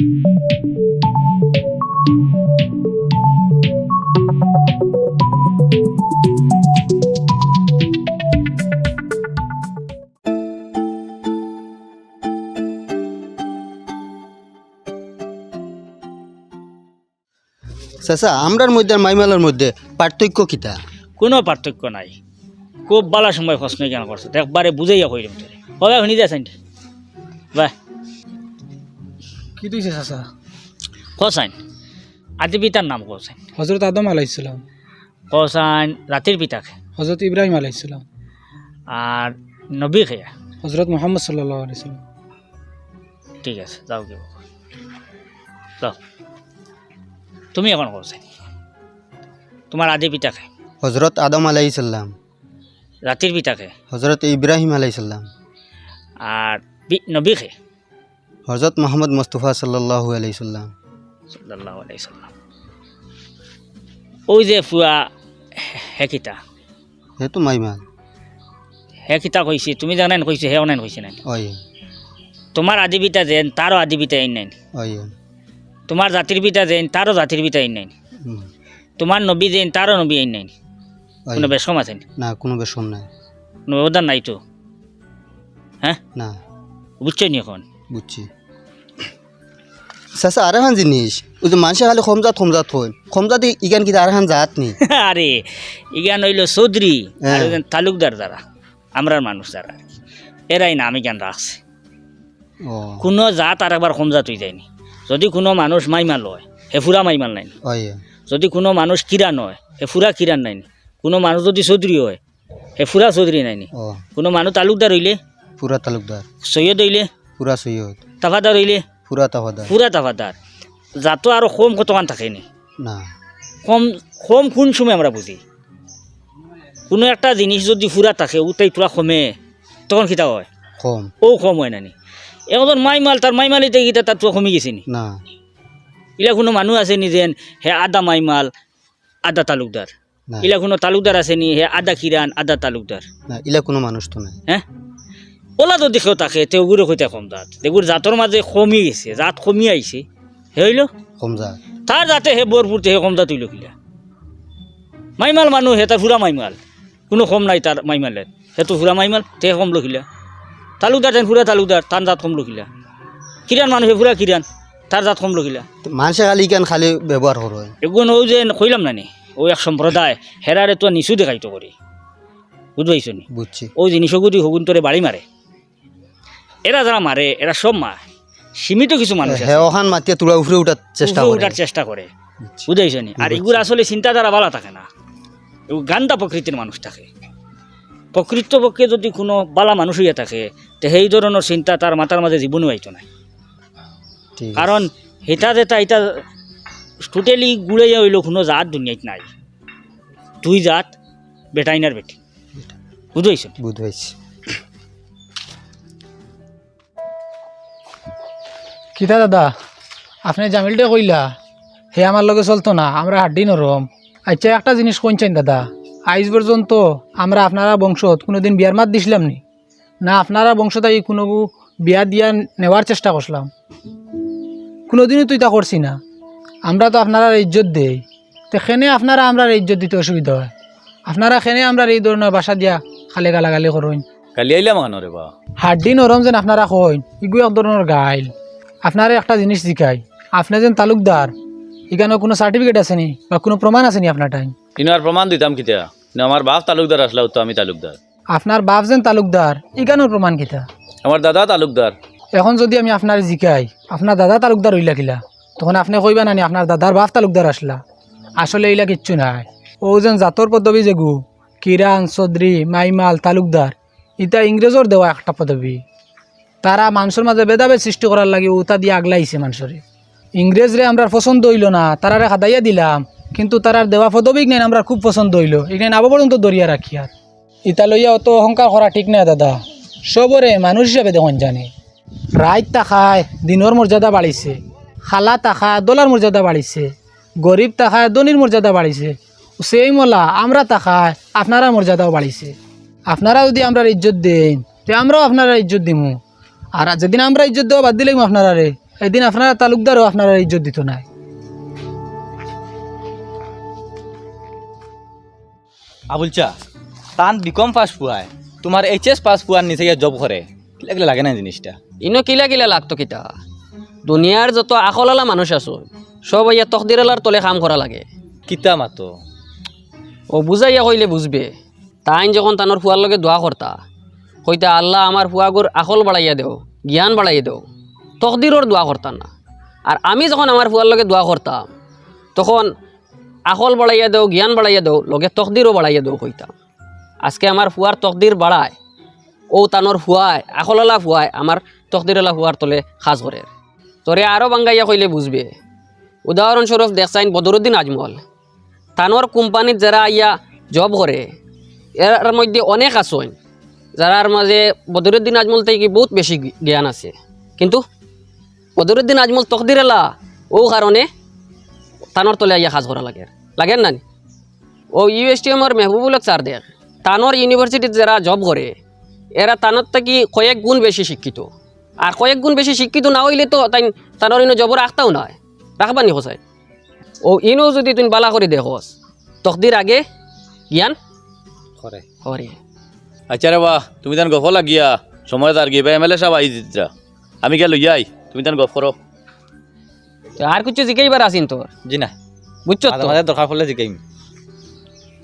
চাচা, আমরার মধ্যে আর মাইমালার মধ্যে পার্থক্য কিতা? কোনো পার্থক্য নাই। খুব বালা সময় প্রশ্ন জ্ঞান করছে? একবারে বুঝাইয়া কইলাম তোরে কবে শুনি যাচ্ছেন বাহ। কি দিয়েছে চাচা? কসাইন। আদি পিতার নাম কসাইন। হজরত আদম আলাইসালাম কসাইন রাতির পিতাকে। হজরত ইব্রাহিম আলাইসালাম আর নবী খেয়া হজরত মোহাম্মদ সাল্লাহ আলাইসালাম ঠিক আছে যাও কি যাও তুমি এখন কসাইন। তোমার আদি পিতাকে হজরত আদম আলাইসাল্লাম রাতির পিতাকে হজরত ইব্রাহিম আলাইসাল্লাম আর নবী খে হজরত মোহাম্মদ মুস্তফা সাল্লাহ আলাইসাল্লাম সাল্লাহ আলাইসাল্লাম ওই যে ফুয়া হেকিতা। সেইটো মাইমাল। হেকিতা কইছে তুমি জানেন কইছে হে অনাইন কইছে নাই। অয়। তোমার আদি পিতা যেন তারও আদি পিতা আইন নাই। অয়। তোমার জাতির পিতা যেন তারও জাতির পিতা আইন নাই। তোমার নবী যেন তারও নবী আইন নাই। কোনো বেশম আছে না? কোনো বেশম নাই। কোনো ব্যবধান নাই তো? হ্যাঁ? না। বুঝছ নি এখন? বুঝছি। চাচা আর এখন জিনিস। ওই যে মানুষে খালি খমজাত খমজাত হয় খমজাত ইগান কিতা আর এখন জাত নি? আরে ইগান হইল চৌধুরী আর হ্যাঁ। তালুকদার দ্বারা আমরার মানুষ দ্বারা এরাই নাম জ্ঞান রাখছে। কোনো জাত আর একবার কম জাত হয়ে যায়নি। যদি কোনো মানুষ মাইমাল হয় হে ফুরা মাইমাল নাই যদি কোনো মানুষ কিরান হয় হে ফুরা কিরান নাই কোনো মানুষ যদি চৌধুরী হয় হে ফুরা চৌধুরী নাই ও। কোনো মানুষ তালুকদার হইলে পুরা তালুকদার। সৈয়দ হইলে পুরা সৈয়দ। তাফাদার হইলে পুরা ফুরা তাফাদার জাতো আরও কম কতখান থাকেনি। না। কম কম কোন সময় আমরা বুঝি? কোনো একটা জিনিস যদি ফুরা থাকে ওটাই পুরা কমে তখন খিতা হয়। কম। ও কম হয় নানি এখন মাইমাল তার মাইমালিতে গিতা তার তো কমে গেছে নি। না। ইলা কোনো মানুহ আছে নি যেন হে আদা মাইমাল আদা তালুকদার ইলা কোনো তালুকদার আছে নি হে আদা কিরান আদা তালুকদার না ইলা কোনো মানুষ তো নাই। হ্যাঁ ওলা তো দেখেও তাকে তেওগুলো কইতে কম জাত। দেগুর জাতর মাঝে কমি গেছে জাত কমি আইছে হে হইল? কম জাত। তার জাতে হে বরপুরতে হে কম জাত হইল কিলা মাইমাল মানুহ হে তার ফুরা মাইমাল। কোনো কম নাই তার মাইমালের হে তো ফুরা মাইমাল তে কম লখিলা তালুকদার তেন ফুরা তালুকদার তার জাত কম লখিলা কিরান মানুহ হে ফুরা কিরান তার জাত কম লখিলা মানুষে খালি কেন খালি ব্যবহার করে এগুন ও যে কইলাম নানি। ও এক সম্প্রদায় হেরারে তো নিচু দেখাইতো করি বুঝবাইছো নি? বুঝছি ওই জিনিসগুলি হগুন তোরে বাড়ি মারে এরা যারা মারে এরা সব মা সীমিত কিছু মানুষ আছে। হেওখান মাতিয়া তুলা উফরে উঠার চেষ্টা উঠার চেষ্টা করে। বুঝাইছো নি? আর এগুলো আসলে চিন্তাধারা ভালো থাকে না। এগুলো গান্দা প্রকৃতির মানুষ থাকে। প্রকৃতপক্ষে যদি কোনো বালা মানুষ হইয়া থাকে তে সেই ধরনের চিন্তা তার মাথার মাঝে জীবনও আইতো না। ঠিক। আছে। কারণ হেতা যেটা এটা টোটালি গুড়াইয়া হইল কোনো জাত দুনিয়াত নাই। দুই জাত বেটাইনার বেটি। বুঝাইছো বুধ কিতা দাদা? আপনি জামিলটা কইলা হে আমার লগে চলতো না আমরা হাড্ডি নরম। আচ্ছা একটা জিনিস কইছেন দাদা আইজ পর্যন্ত আমরা আপনারা বংশত কোনোদিন বিয়ার মাত দিছিলাম নি? না আপনারা বংশত এই কোনো বিয়া দিয়া নেওয়ার চেষ্টা করছিলাম। কোনোদিনও তো এটা করছি না। আমরা তো আপনারা ইজ্জত দেই। তো সেনে আপনারা আমরা ইজ্জত দিতে অসুবিধা হয়? আপনারা সেনে আমরা এই ধরনের বাসা দিয়া খালে গালাগালি করুন? কালি আইলাম কেন রে বা? হাড্ডি নরম যেন আপনারা কইন ইগু এক ধরনের গাইল। আপনারা একটা জিনিস শিখাই আপনি যেন তালুকদার এখানে কোনো সার্টিফিকেট আছে নি বা কোনো প্রমাণ আছে নি আপনার টাইম কিন্তু আর প্রমাণ দিতাম কিতা? না আমার বাপ তালুকদার আসলা তো আমি তালুকদার। আপনার বাপ যেন তালুকদার এখানেও প্রমাণ কিতা? আমার দাদা তালুকদার। এখন যদি আমি আপনার জিকাই আপনার দাদা তালুকদার হইলা কিলা? তখন আপনি কইবা নানি আপনার দাদার বাপ তালুকদার আসলা। আসলে এইলা কিচ্ছু নাই। ও যেন জাতর পদবী যেগু কিরান চৌধুরী মাইমাল তালুকদার ইটা ইংরেজর দেওয়া একটা পদবী। তারা মানুষের মাঝে ভেদাভেদ সৃষ্টি করার লাগে ওটা দিয়ে আগলাইছে মানুষরে। ইংরেজরে আমরা পছন্দ হইল না, তারারে খাদাইয়া দিলাম, কিন্তু তারার দেওয়া পদবিক নেন আমরা খুব পছন্দ হইল। এখানে আবো পর্যন্ত দরিয়া রাখি আর। ইটা লইয়া অত অহংকার করা ঠিক না দাদা। সবরে মানুষ হিসাবে দেখুন জানে। রাইত তাখায় দিনের মর্যাদা বাড়িছে, খালা তাখায় দোলার মর্যাদা বাড়িছে, গরিব তাখায় দনির মর্যাদা বাড়িছে সেই মলা আমরা তাখায় আপনারা মর্যাদাও বাড়িছে। আপনারা যদি আমরা ইজ্জত দেন, তে আমরাও আপনারা ইজ্জত দিমু। আর যেদিন আমরা ইজ্জত দেওয়া বাদ দিলাম আপনারা রে এদিন আপনার তালুকদারও আপনারা ইজ্জত দিত নাই আবুল চা তান বিকম পাস পুয়ায় তোমার এইচ এস পাস পুয়ার নিচে গিয়ে জব করে লাগলে লাগে না জিনিসটা? ইনো কিলা কিলা লাগতো কিতা? দুনিয়ার যত আখলালা মানুষ আছো সব ইয়া তকদিরালার তলে কাম করা লাগে। কিতা মাতো? ও বুঝাইয়া কইলে বুঝবে। তাইন যখন তানোর ফুয়ার লগে দোয়া করতা কইতা আল্লাহ আমার ফুয়াগুর আখল বাড়াইয়া দেও, জ্ঞান বাড়াইয়া দেও। তকদিরর দোয়া করতাম না। আর আমি যখন আমার ফুয়ার লগে দোয়া করতাম তখন আখল বাড়াইয়া দেও, জ্ঞান বাড়াইয়া দেও, লগে তকদিরও বাড়াইয়া দেও কইতাম আজকে আমার ফুয়ার তকদির বাড়ায় ও তানোর ফুয়ায় আখলালা ফুয়ায় আমার তকদিরালা ফুয়ার তলে সাজ করে তোরে আরও বাঙ্গাইয়া কইলে বুঝবে। উদাহরণস্বরূপ দেখছাইন বদরুদ্দিন আজমল। তানোর কোম্পানিত যারা ইয়া জব করে এর মধ্যে অনেক আছেন যারার মাঝে বদরুদ্দিন আজমল থেকে বহুত বেশি জ্ঞান আছে। কিন্তু বদরুদ্দিন আজমল তকদিরেলা ও কারণে তানোর তলে ইয়া সাজ করা লাগে। লাগে না নি? ও ইউএসটিএমর মেহবুবুলক স্যার দেখ। তানোর ইউনিভার্সিটিত যারা জব করে এরা তানোর থেকে কয়েক গুণ বেশি শিক্ষিত। আর কয়েক গুণ বেশি শিক্ষিত না হইলে তো তাই তানোর ইনো জবর আখতাও নয় রাখবানি হোসাই ও ইনো যদি তুমি বালা করে দেখোস তকদির আগে জ্ঞান করে হরে আচ্ছা রে বাহ তুমি তান গফ লাগিয়া। সময় তার গিয়ে এম এল এ সাহেব আই দিতরা আমি গেল ইয়াই তুমি তান গফ করো আর কিছু জিকাইবার আসিন তোর জি না। বুঝছ মাঝে তো মাঝে দরকার পড়লে জিকাইম।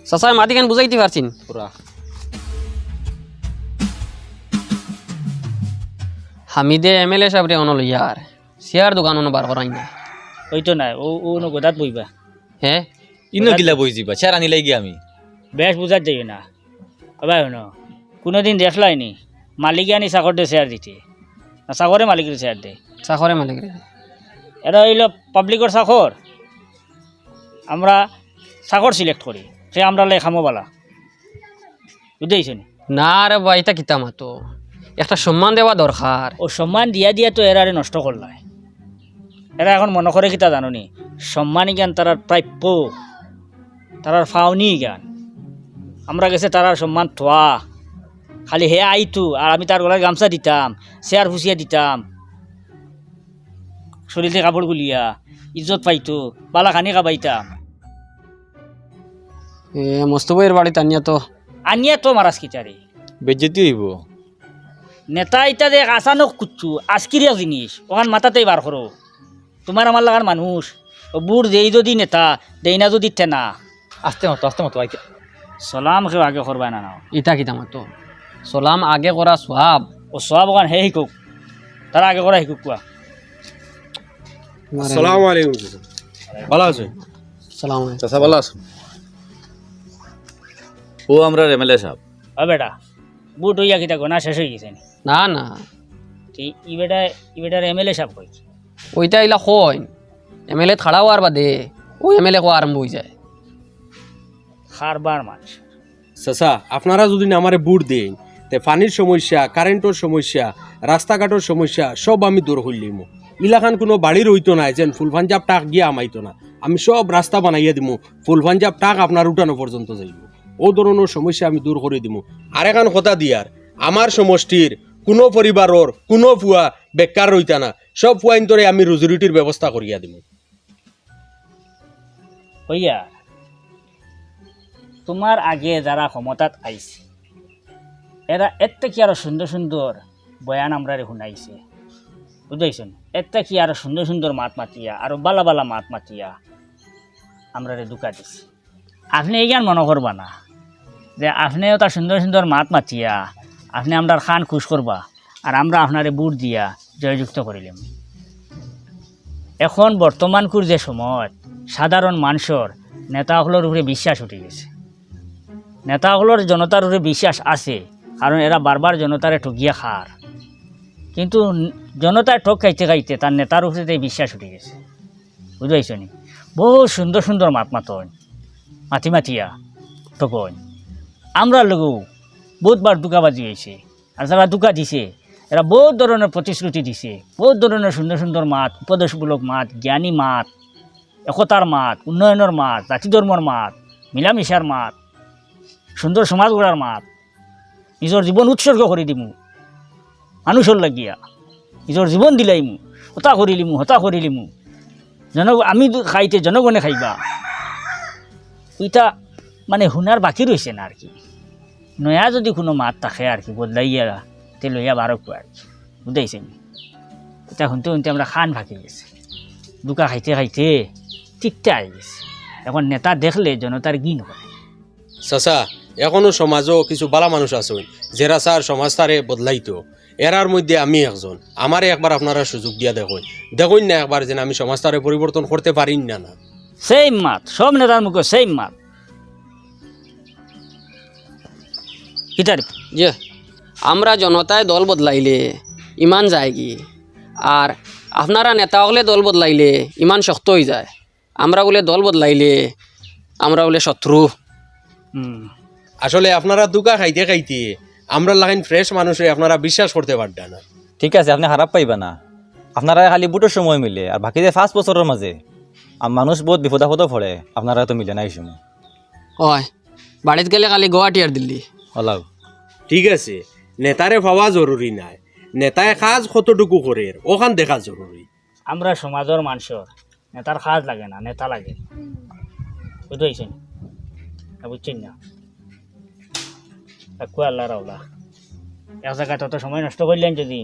চাচাই মাতি কেন বুঝাইতে পারছিন পুরা হামিদে এম এল এ সাহেব রে অনল ইয়ার শেয়ার দোকান অন বার করাই না ওইতো নাই ও ও নো গোদাত বইবা হ্যাঁ ইনো গিলা বই যাবা চেয়ার আনি লাগি আমি। বেশ বুঝার যাই না। আবার শোনো কোনোদিন দেখলাই নি মালিকে আনি চাকর দিয়ে শেয়ার দিতে। চাকরে মালিকের শেয়ার দেয় চাকরে মালিক এটা হইল পাবলিকর চাকর আমরা চাকর সিলেক্ট করি। সে আমরা লাই খামো বালা। বুঝতেইছ নি রে বা এটা কিতা মাতো? একটা সম্মান দেওয়া দরকার। ও সম্মান দিয়া দিয়া তো এরারে নষ্ট করলাই এরা এখন মনে করে কিতা জানো নি সম্মানী জ্ঞান তারার প্রাপ্য। তারার ফাউনি জ্ঞান। আমরা গেছে তারার সম্মান থোয়া। খালি হে আইতু আর আমি তার গলায় গামছা দিতাম চেয়ার ফুসিয়া দিতাম। শরীরে কাপড় গুলিয়া ইজ্জত পাইতো বালা খানি কাবাইতাম এ মস্তবইয়ের বাড়িতে আনিয়া তো। আনিয়া তো মারাস কিতারে বেজ্জতি হইব। নেতা ইটা দেখ আচানক কুচ্ছু আজকিরিয়া জিনিস ওখান মাথাতেই বার করো তোমার আমার লাগার মানুষ ও বুড় দেই যদি নেতা দেই না যদি টেনা আস্তে মতো আস্তে মতো আইতে। সলাম কেউ আগে করবা না ইটা কিতা মাতো। সলাম আগে করা সব ও সব ওখান হে শিকুক। তারা আগে করা শিকুক সালাম আলাইকুম। ভালো আছে। সালাম চাচা ভালো আছো। ও আমরা এম এল এ সাহেব বেটা বুট হইয়া কিতা গনা শেষ হয়ে গেছে নি? না না। ই- ই বেটা ই বেটার এম এল এ সাহেব কই ওইটা ইলা কইন এম এল এ খাড়া হওয়ার বাদে ও এম এল এ আরম্ভ হয়ে যায় খারবার মানুষ চাচা আপনারা যদি আমারে বুট দেন তে পানির সমস্যা কারেন্টর সমস্যা রাস্তাঘাটের সমস্যা, সব আমি দূর হইলিমু ইলাখান কোনো বাড়ির হইতো না যেন ফুল পাঞ্জাব টাক গিয়ে আমাইতো না। আমি সব রাস্তা বানাইয়া দিমু, ফুল পাঞ্জাব টাক আপনার উঠানো পর্যন্ত যাইব। ও ধরনের সমস্যা আমি দূর করে দিমু। আর এখন কথা দিয়ার আমার সমষ্টির কোনো পরিবারর কোনো ফুয়া বেকার রইতা না। সব ফুয়াইন আমি রুজি রুটির ব্যবস্থা করিয়া দিমু। হইয়া তোমার আগে যারা ক্ষমতাত আইছে। এরা এতে কি আরও সুন্দর সুন্দর বয়ান আমরা শুনাইছে। বুঝাইছেন? এতে কি আরও সুন্দর সুন্দর মাত মাতিয়া, আরও বালা বালা মাত মাতিয়া আমরা দুকা দিছি। আপনি এই জ্ঞান মনে করবা না যে আপনিও তার সুন্দর সুন্দর মাত মাতিয়া, আপনি আমরা খান খুশ করবা আর আমরা আপনারে বুট দিয়া জয়যুক্ত করিলাম। এখন বর্তমানকুর যে সময়, সাধারণ মানুষের নেতাসকলের উপরে বিশ্বাস উঠে গেছে। নেতাসকলের জনতার উপরে বিশ্বাস আছে কারণ এরা বারবার জনতারে ঠকিয়া খার। কিন্তু জনতায় ঠক খাইতে খাইতে তার নেতার উপরে বিশ্বাস উঠে গেছে। বুঝাইছ নি? বহু সুন্দর সুন্দর মাত মাতন মাতি মাতিয়া ঠকন আমরা লোকও বহুতবার দুকাবাজি হয়েছে আর যারা দুকা দিছে, এরা বহুত ধরনের প্রতিশ্রুতি দিছে, বহুত ধরনের সুন্দর সুন্দর মাত, উপদেশমূলক মাত, জ্ঞানী মাত, একতার মাত, উন্নয়নের মাত, জাতি ধর্মর মাত, মিলামিশার মাত, সুন্দর সমাজ গড়ার মাত। নিজের জীবন উৎসর্গ করে দিমু। মানুষের লাগিয়া। নিজের জীবন দিলাইমু হতা করিলিমু হতা করিলিমু জন আমি খাইতে জনগণে খাইবা। ওইটা মানে শুনার বাকি রয়েছে না আর কি নয়া যদি কোনো মাত থাকে আর কি বদলাইয়া তে লইয়া বারকু আর কি বুঝাইছে এটা শুনতে শুনতে আমরা খান ফাঁকি গেছে। দুকা খাইতে খাইতে ঠিকটা আই গেছে। এখন নেতা দেখলে জনতার গিন করে চাচা এখনও সমাজও কিছু বালা মানুষ আছে যারা স্যার সমাজ তারে বদলাইতো। এরার মধ্যে আমি একজন। আমারে একবার আপনারা সুযোগ দিয়া দেখুন। দেখুন না একবার যেন আমি সমাজ তারে পরিবর্তন করতে পারি না না। সেম মাত সব নেতার মুখে সেম মাত যে আমরা জনতায় দল বদলাইলে ইমান যায় কি? আর আপনারা নেতা হলে দল বদলাইলে ইমান শক্ত হয়ে যায়। আমরা বলে দল বদলাইলে আমরা বলে শত্রু। হুম। আসলে আপনারা দুকা খাইতে খাইতে আমরা লাগাইন ফ্রেশ মানুষে আপনারা বিশ্বাস করতে পারবেন না। ঠিক আছে আপনি খারাপ পাইবা না। আপনারা খালি বুটোর সময় মিলে আর বাকি যে পাঁচ বছরের মাঝে আর মানুষ বহুত বিপদ আপদও পড়ে আপনারা তো মিলে নাই সময়। হয় বাড়িতে গেলে খালি গুয়াহাটি আর দিল্লি। ওলাও ঠিক আছে নেতারে পাওয়া জরুরি নাই। নেতায় কাজ কতটুকু করে ওখান দেখা জরুরি আমরা সমাজের মানুষের নেতার কাজ লাগে না নেতা লাগে। বুঝতেছেন বুঝছেন না? একু আল্লাহ রাওলা এক জায়গায় তত সময় নষ্ট করলেন যদি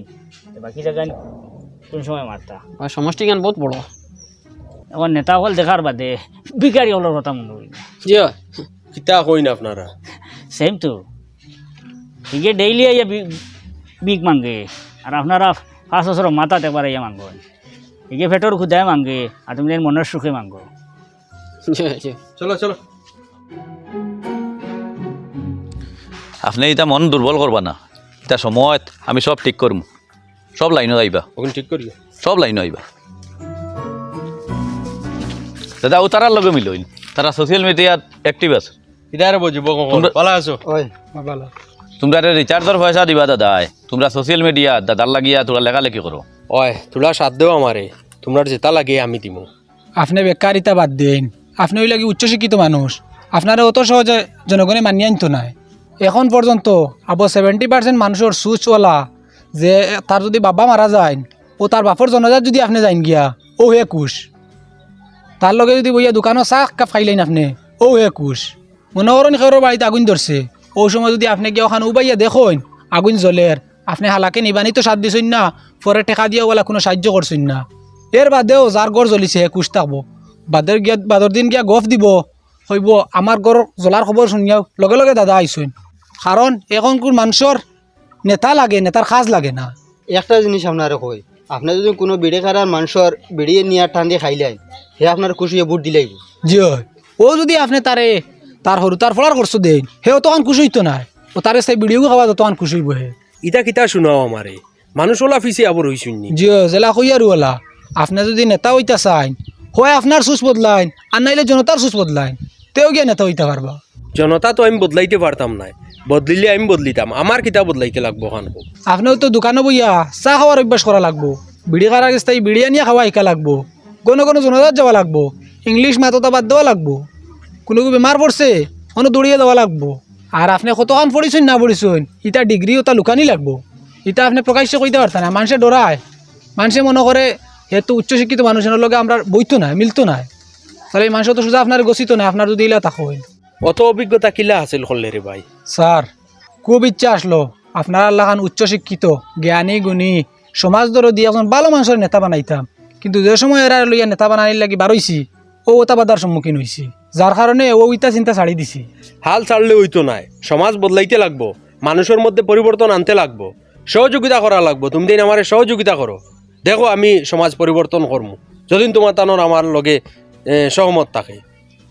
বাকি জায়গায় কোন সময় মারতা? আর সমষ্টি গান বহুত বড়। এখন নেতা হল দেখার বাদে বিকারি হলের কথা মনে করি। জি কিতা কইন আপনারা? সেম তো। ঠিক ডেইলি আইয়া বিগ মাঙ্গে। আর আপনারা পাঁচ বছর মাথাতে একবার আইয়া মাঙ্গ এগে পেটর ক্ষুদায় মাঙ্গে আর তুমি মনের সুখে মাঙ্গো। চলো চলো। আপনি এটা মন দুর্বল করবা না। এটা সময়ত আমি সব ঠিক করম সব লাইনত আইবা ঠিক করি সব লাইন আইবা দাদা ও তারার লগে মিলইন। তারা সোশ্যাল মিডিয়াত অ্যাক্টিভ আছে। ইদারে বুঝিব কখন তোমরা- ভালো আছো। ভালো। তোমরা রিচার্জের পয়সা দিবা দাদা। তোমরা সোশ্যাল মিডিয়া দাদার লাগিয়া তোরা লেখালেখি করো ওই তোলা সাথ দেও আমারে তোমরা যেটা লাগে আমি দিমু। আপনি বেকারিতা বাদ দিন আপনি ওই লাগে উচ্চশিক্ষিত মানুষ। আপনারা অত সহজে জনগণে মানিয়ে আনতো নাই। এখন পর্যন্ত আবো সেভেন্টি পার্সেন্ট মানুষের সুচওয়ালা, যে তার যদি বাবা মারা যায়, ও তার বাপর জনজাত যদি আপনি যাইন গিয়া, ও হে কুশ তার লগে যদি বইয়া দোকানও চাহ কাপ খাইলেন আপনি, ও হে কুশ মনে করেন খেরোর বাড়িতে আগুন ধরছে ওই সময় যদি আপনি গিয়ে ওখানে উবাইয়া দেখুন আগুন জ্বলের আপনি হালাকে নিবানি তো সাথ দিছেন না, পরে ঠেকা দিয়ে বলা কোনো সাহায্য করছেন না। এর বাদেও যার গড় জ্বলিছে, হে কুশ থাকব। বাদের গিয়া বাদর দিন গিয়া গফ দিব। হইব আমার গড় জ্বলার খবর শুনিয়াও লগে লগে দাদা আইসুন কারণ এখন কোন মানুষের নেতা লাগে নেতার কাজ লাগে না। একটা জিনিস আপনারা কই আপনি যদি কোনো বিড়ে খারার মানুষের বিড়িয়ে নিয়ে টান দিয়ে খাইলেন হে আপনার খুশি হয়ে বুট দিলাই জি হয়। ও যদি আপনি তারে তার সরু তার ফলার করছ দেন সেও তখন খুশি হইতো না। ও তারে সেই ভিডিও খাওয়া তখন খুশি হইব হে ইটা কিতা শুনাও আমারে মানুষ ওলা ফিসে আবার হইছুননি জি জেলা কইয়ার ওলা। আপনি যদি নেতা হইতা চাইন হয় আপনার সুচ বদলাইন আর নাইলে জনতার সুচ বদলাইন। তেও গিয়া নেতা হইতে পারবা। জনতা তো আমি বদলাইতে পারতাম না বদলিলে আমি বদলিতাম আমার কিতা বদলাইতে লাগবো খান আপনিও তো দোকানে বইয়া চাহ খাওয়ার অভ্যাস করা লাগবো। বিড়ি খাওয়ার আগে তাই বিড়ি আনিয়া খাওয়া শিকা লাগবো। কোনো কোনো জনজাত যাওয়া লাগবো। ইংলিশ মাততা বাদ দেওয়া লাগবো। কোনো কোনো বেমার পড়ছে কোনো দৌড়িয়ে দেওয়া লাগবো। আর আপনি কতক্ষণ পড়িছেন না পড়িছেন ইটা ডিগ্রি ওটা লুকানি লাগবো। ইটা আপনি প্রকাশ্য কইতে পারতেন না মানুষে ডরায়। মানুষে মনে করে হেতু উচ্চশিক্ষিত মানুষের লগে আমরা বইতো না মিলতো না তাহলে এই মানুষ তো সোজা আপনার গছিত না আপনার যদি ইলা তাকো অত অভিজ্ঞতা কিলা হাসিল করলে রে ভাই? স্যার খুব ইচ্ছা আসলো। আপনার লাগান উচ্চশিক্ষিত জ্ঞানী গুণী সমাজ দরদি একজন ভালো মানুষের নেতা বানাইতাম। কিন্তু যে সময় এরা লইয়া নেতা বানাইর লাগি বারইছি ও ওটা বাধার সম্মুখীন হয়েছি যার কারণে ও ইটা চিন্তা ছাড়ি দিছি। হাল ছাড়লে হইতো নাই। সমাজ বদলাইতে লাগবো মানুষের মধ্যে পরিবর্তন আনতে লাগবো। সহযোগিতা করা লাগবো। তুমি দিন আমার সহযোগিতা করো। দেখো আমি সমাজ পরিবর্তন করমু। যদিন তোমার তানোর আমার লগে সহমত থাকে।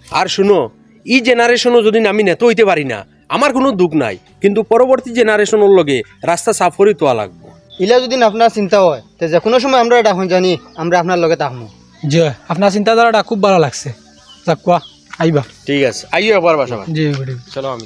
আর শুনো ই জেনারেশনও যদি আমি নেতো হইতে পারি না আমার কোনো দুঃখ নাই। কিন্তু পরবর্তী জেনারেশনের লগে রাস্তা সাফ করে তোয়া লাগবো। ইলা যদি আপনার চিন্তা হয় তো যে কোনো সময় আমরা এটা জানি আমরা আপনার লগে তাহমু জি আপনার চিন্তাধারাটা খুব ভালো লাগছে। যাক কোয়া আইবা। ঠিক আছে আইও একবার বাসা জি চলো আমি